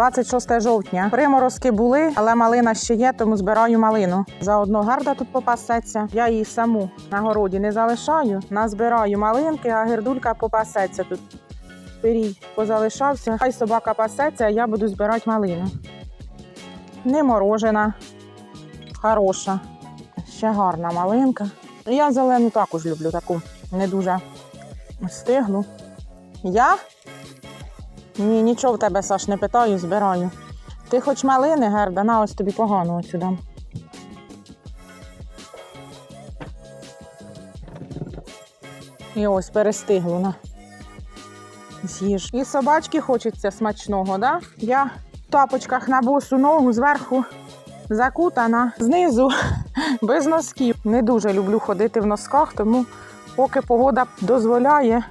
26 жовтня. Приморозки були, але малина ще є, тому збираю малину. Заодно гарда тут попасеться. Я її саму на городі не залишаю. Назбираю малинки, а гердулька попасеться тут. Пирій позалишався. Хай собака пасеться, а я буду збирати малину. Не морожена, хороша. Ще гарна малинка. Я зелену також люблю, таку не дуже стиглу. Я? Ні, нічого в тебе, Саш, не питаю, збираю. Ти хоч малини, Герда, на ось тобі погано ось сюди. І ось перестигло на. З'їж. І собачки хочеться смачного, да? Я в тапочках на босу ногу зверху закутана, знизу без носків. Не дуже люблю ходити в носках, тому поки погода дозволяє,